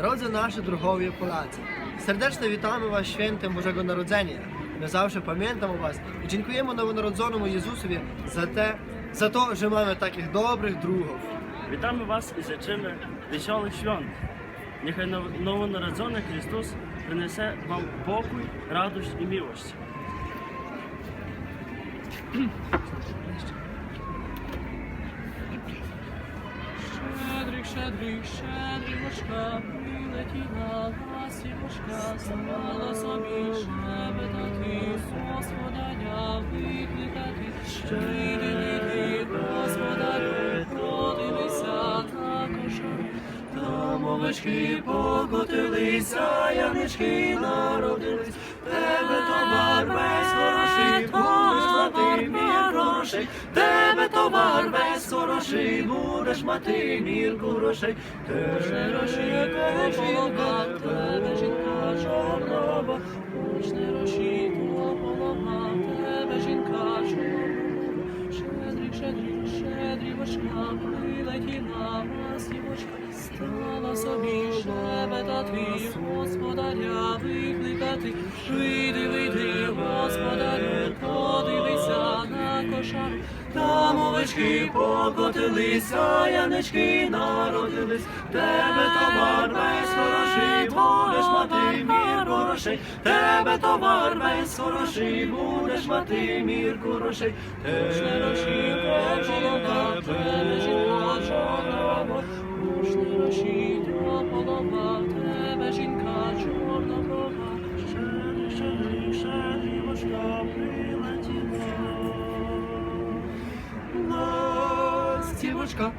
Drodzy nasze drogowie Polacy, serdecznie witamy Was świętem Bożego Narodzenia. My zawsze pamiętamy o Was i dziękujemy nowonarodzonemu Jezusowi za, te, za to, że mamy takich dobrych druhów. Вітаємо вас і зачимо веселих свят. Нехай нов- новонароджений Христос принесе вам покой, радость і милость. Щедрик, щедрик, щедрівочка, прилетіла ластівочка, стала собі щебетати, Господаря викликати, Щиди, літи, Господарю, подивися на кошару. Там овечки покотилися, янички народились, тебе товар весь хороший, будеш мати мір грошей, тебе товар весь хороший, будеш мати мір грошей, тебе гроші жінка, тебе жінка чорнова, Учне роші голова, тебе жінка чорнова, щедрик, щедрик, щедрівочка, прилетіла ластівочка, стала собі шебетати, господаря викликати, вийди, вийди, господарю, на там овечки покотилися, янички народились, тебе товар весь хороший, будеш мати мір грошей, тебе товар весь хороший, будеш мати мір грошей, тебе роші голова, тебе жінка чорнова, Пушни роші голова, тебе жінка чорнова, щедрик, щедрик, щедрівочка прилетіла. ますか